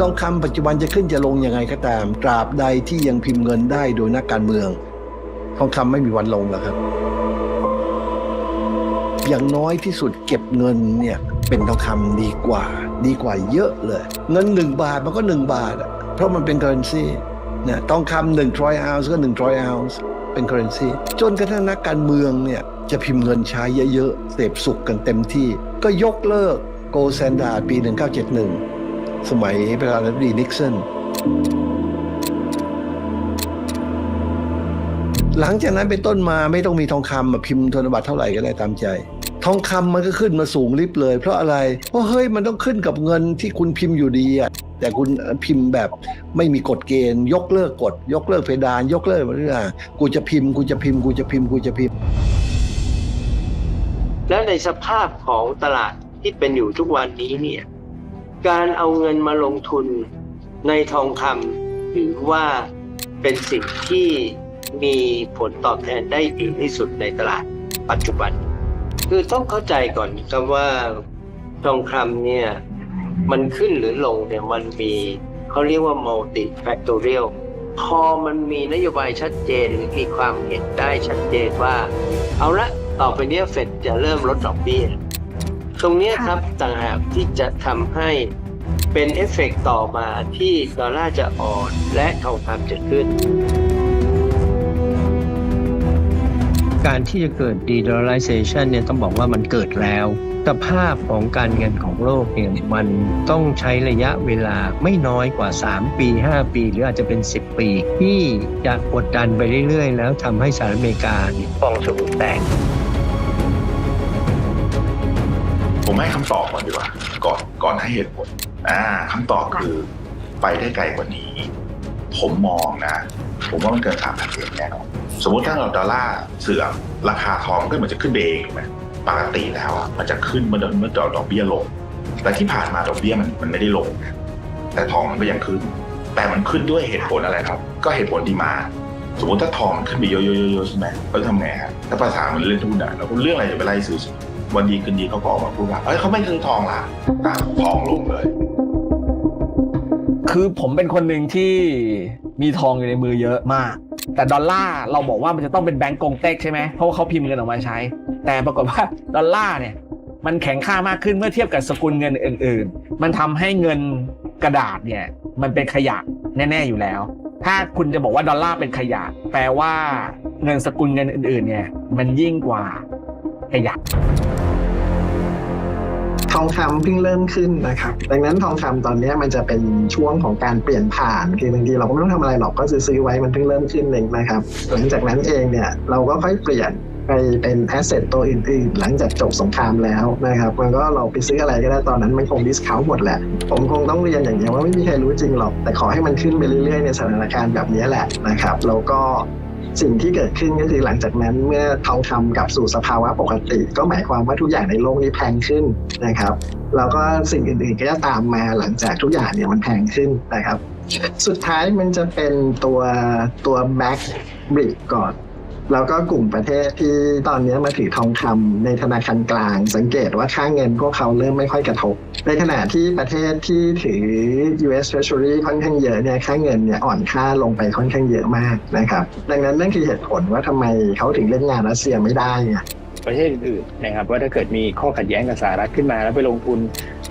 ทองคำปัจจุบันจะขึ้นจะลงยังไงก็ตาม ตราบใดที่ยังพิมพ์เงินได้โดยนักการเมือง ทองคำไม่มีวันลงหรอกครับ อย่างน้อยที่สุดเก็บเงินเนี่ยเป็นทองคำดีกว่า ดีกว่าเยอะเลย เงินหนึ่งบาทมันก็หนึ่งบาท เพราะมันเป็น currency นะทองคำหนึ่งทรอยออนซ์ก็หนึ่งทรอยออนซ์เป็น currency จนกระทั่งนักการเมืองเนี่ยจะพิมพ์เงินใช้เยอะๆ เสพสุขกันเต็มที่ ก็ยกเลิกโกลแซนดาปี 1971 สมัยประธานาธิบดีนิกสันหลังจากนั้นเป็นต้นมาไม่ต้องมีทองคำมาพิมพ์ธนบัตรเท่าไหร่ก็ได้ตามใจ ทองคำมันก็ขึ้นมาสูงลิบเลย เพราะอะไร เพราะเฮ้ยมันต้องขึ้นกับเงินที่คุณพิมพ์อยู่ดีอะแต่คุณพิมพ์แบบไม่มีกฎเกณฑ์ ยกเลิกกฎยกเลิกเพดาน ยกเลิกอะไรต่างกูจะพิมพ์กูจะพิมพ์กูจะพิมพ์กูจะพิมพ์ และในสภาพของตลาดที่เป็นอยู่ทุกวันนี้เนี่ย การเอาเงินมาลงทุนในทองคำถือว่าเป็นสิ่งที่มีผลตอบแทนได้ดีที่สุดในตลาดปัจจุบัน คือต้องเข้าใจก่อนครับว่าทองคำเนี่ยมันขึ้นหรือลงเนี่ยมันมีเขาเรียกว่า multi factorial พอมันมีนโยบายชัดเจนหรือมีความเห็นได้ชัดเจนว่า เอาละต่อไปเนี้ยเฟดจะเริ่มลดดอกเบี้ย ตรงเนี้ยครับต่างหากที่จะทำให้เป็นเอฟเฟกต์ต่อมาที่ดอลลาร์จะอ่อนและทองคำจะขึ้น การที่จะเกิด de-dollarization เนี่ยต้องบอกว่ามันเกิดแล้วสภาพของการเงินของโลกเนี่ยมันต้องใช้ระยะเวลาไม่น้อยกว่า 3 ปี 5 ปี หรืออาจจะเป็น 10 ปี ที่จะกดดันไปเรื่อยๆ แล้วทำให้สหรัฐอเมริกาเนี่ยฟองสบู่แตก ผมให้คำตอบก่อนดีกว่า ก่อนก่อนให้เหตุผล อ่าคำตอบคือไปได้ไกลกว่านี้ ผมมองนะ ผมว่ามันเกินสามพันเยนแน่นอนสมมติถ้าเราดอลลาร์เสื่อมราคาทองก็เหมือนจะขึ้นไปเองถูกไหมปกติแล้วอะมันจะขึ้นเมื่อเมื่อดอกเบี้ยลง แต่ที่ผ่านมาดอกเบี้ยมันมันไม่ได้ลงนะแต่ทองมันก็ยังขึ้น แต่มันขึ้นด้วยเหตุผลอะไรครับ ก็เหตุผลดีมาสมมติถ้าทองมันขึ้นไปเยอะๆๆๆใช่ไหมเราจะทำไงฮะถ้าภาษามันเล่นทุนอะเราเรื่องอะไรจะไปไล่ซื้อสิ วันดีคืนดีเขาก็ออกมาพูดว่าเอ้ยเขาไม่ซื้อทองละอะทองลงเลย คือผมเป็นคนหนึ่งที่มีทองอยู่ในมือเยอะมาก แต่ดอลลาร์เราบอกว่ามันจะต้องเป็นแบงก์กงเต็กใช่ไหมเพราะว่าเขาพิมพ์เงินออกมาใช้ แต่ปรากฏว่าดอลลาร์เนี่ยมันแข็งค่ามากขึ้นเมื่อเทียบกับสกุลเงินอื่น ๆ มันทำให้เงินกระดาษเนี่ยมันเป็นขยะแน่ ๆ อยู่แล้ว ถ้าคุณจะบอกว่าดอลลาร์เป็นขยะ แปลว่าเงินสกุลเงินอื่น ๆ เนี่ยมันยิ่งกว่าขยะ องคำเพิ่งเริ่มขึ้นนะครับ ดังนั้นทองคำตอนนี้มันจะเป็นช่วงของการเปลี่ยนผ่านคือบางทีเราก็ไม่ต้องทำอะไรหรอกก็ซื้อไว้มันเพิ่งเริ่มขึ้นเองนะครับ หลังจากนั้นเองเนี่ยเราก็ค่อยเปลี่ยนไปเป็นแอสเซทตัวอื่นๆ หลังจากจบสงครามแล้วนะครับมันก็เราไปซื้ออะไรก็ได้ตอนนั้นมันคงดิสคาวหมดแหละ ผมคงต้องเรียนอย่างเดียวว่าไม่มีใครรู้จริงหรอก แต่ขอให้มันขึ้นไปเรื่อยๆ ในสถานการณ์แบบนี้แหละนะครับแล้วก็ สิ่งที่เกิดขึ้นก็คือหลังจากนั้นเมื่อทองคำกลับสู่สภาวะปกติ ก็หมายความว่าทุกอย่างในโลกนี้แพงขึ้นนะครับแล้วก็สิ่งอื่นๆก็จะตามมาหลังจากทุกอย่างเนี่ยมันแพงขึ้นนะครับ สุดท้ายมันจะเป็นตัวตัวแบ็กบริกก่อน แล้วก็กลุ่มประเทศที่ตอนนี้มาถือทองคำในธนาคารกลาง สังเกตว่าค่าเงินพวกเขาเริ่มไม่ค่อยกระทบ ในขณะที่ประเทศที่ถือ US Treasury ค่อนข้างเยอะเนี่ยค่าเงินเนี่ยอ่อนค่าลงไปค่อนข้างเยอะมากนะครับ ดังนั้นนั่นคือเหตุผลว่าทำไมเขาถึงเล่นงานรัสเซียไม่ได้ไงประเทศอื่นๆนะครับว่าถ้าเกิดมีข้อขัดแย้งกับสหรัฐขึ้นมา แล้วไปลงทุน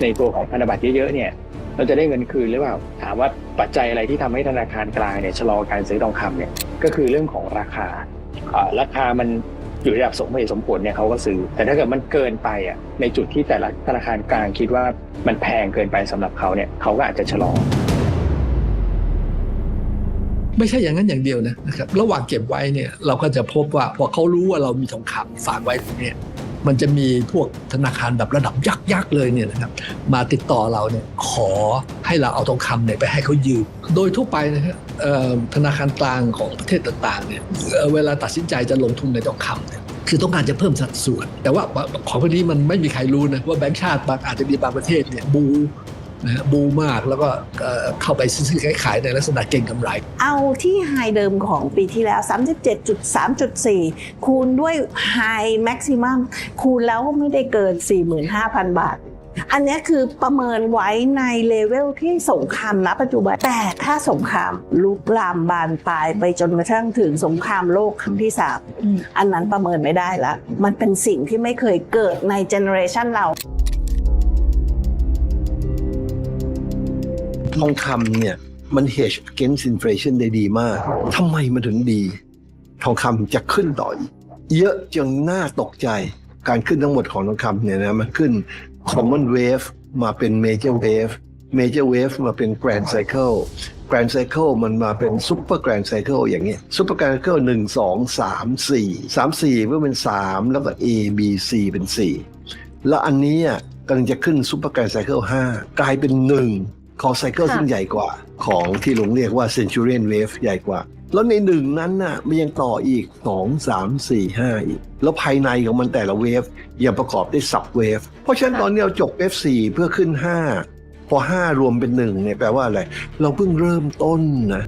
ในตัวของพันธบัตรเยอะๆเนี่ยเราจะได้เงินคืนหรือเปล่า ถามว่าปัจจัยอะไรที่ทำให้ธนาคารกลางเนี่ยชะลอการซื้อทองคำเนี่ยก็คือเรื่องของราคา ราคามันอยู่ระดับสมเหตุสมผลเนี่ยเขาก็ซื้อ แต่ถ้าเกิดมันเกินไปอะในจุดที่แต่ละธนาคารกลางคิดว่ามันแพงเกินไปสำหรับเขาเนี่ยเขาก็อาจจะชะลอไม่ใช่อย่างนั้นอย่างเดียวนะนะครับ ระหว่างเก็บไว้เนี่ยเราก็จะพบว่าพอเขารู้ว่าเรามีทองคำฝากไว้เนี่ย มันจะมีพวกธนาคารแบบระดับยักษ์ๆเลยเนี่ยนะครับมาติดต่อเราเนี่ยขอให้เราเอาทองคำเนี่ยไปให้เขายืม โดยทั่วไปนะครับธนาคารกลางของประเทศต่างๆเนี่ยเอ่อเวลาตัดสินใจจะลงทุนในทองคำเนี่ยคือต้องการจะเพิ่มสัดส่วน แต่ว่าของพวกนี้มันไม่มีใครรู้นะว่าแบงก์ชาติบางอาจจะมีบางประเทศเนี่ยบู นะบูมากแล้วก็เข้าไปซื้อขายในลักษณะเก่งกำไร เอาที่ไฮเดิมของปีที่แล้ว 37.3.4 คูณด้วยไฮแม็กซิมัมคูณแล้วไม่ได้เกิน 45,000 บาทอันนี้คือประเมินไว้ในเลเวลที่สงครามณปัจจุบัน แต่ถ้าสงครามลุกลามบานปลายไปจนกระทั่งถึงสงครามโลกครั้งที่สามอันนั้นประเมินไม่ได้ละ มันเป็นสิ่งที่ไม่เคยเกิดในเจเนอเรชันเรา ทองคำเนี่ยมัน hedge against inflation ได้ดีมาก ทำไมมันถึงดี ทองคำจะขึ้นต่ออีกเยอะจนน่าตกใจ การขึ้นทั้งหมดของทองคำเนี่ยนะมันขึ้น common wave มาเป็น major wave major wave มาเป็น grand cycle grand cycle มันมาเป็น super grand cycle อย่างเงี้ย super grand cycle หนึ่งสองสามสี่สามสี่เพื่อเป็นสามแล้วก็ A B C เป็นสี่แล้วอันนี้อะกำลังจะขึ้น super grand cycle ห้ากลายเป็นหนึ่ง คอไซเคิลค่ะซึ่งใหญ่กว่าของที่หลงเรียกว่า Centurion Wave ใหญ่กว่า แล้วในหนึ่งนั้นน่ะมันยังต่ออีก 2 3 4 5 อีก แล้วภายในของมันแต่ละเวฟยังประกอบด้วยซับเวฟเพราะฉะนั้นตอนนี้เราจบ F4 เพื่อขึ้น 5 พอ 5 รวมเป็น1เนี่ยแปลว่าอะไร เราเพิ่งเริ่มต้นนะ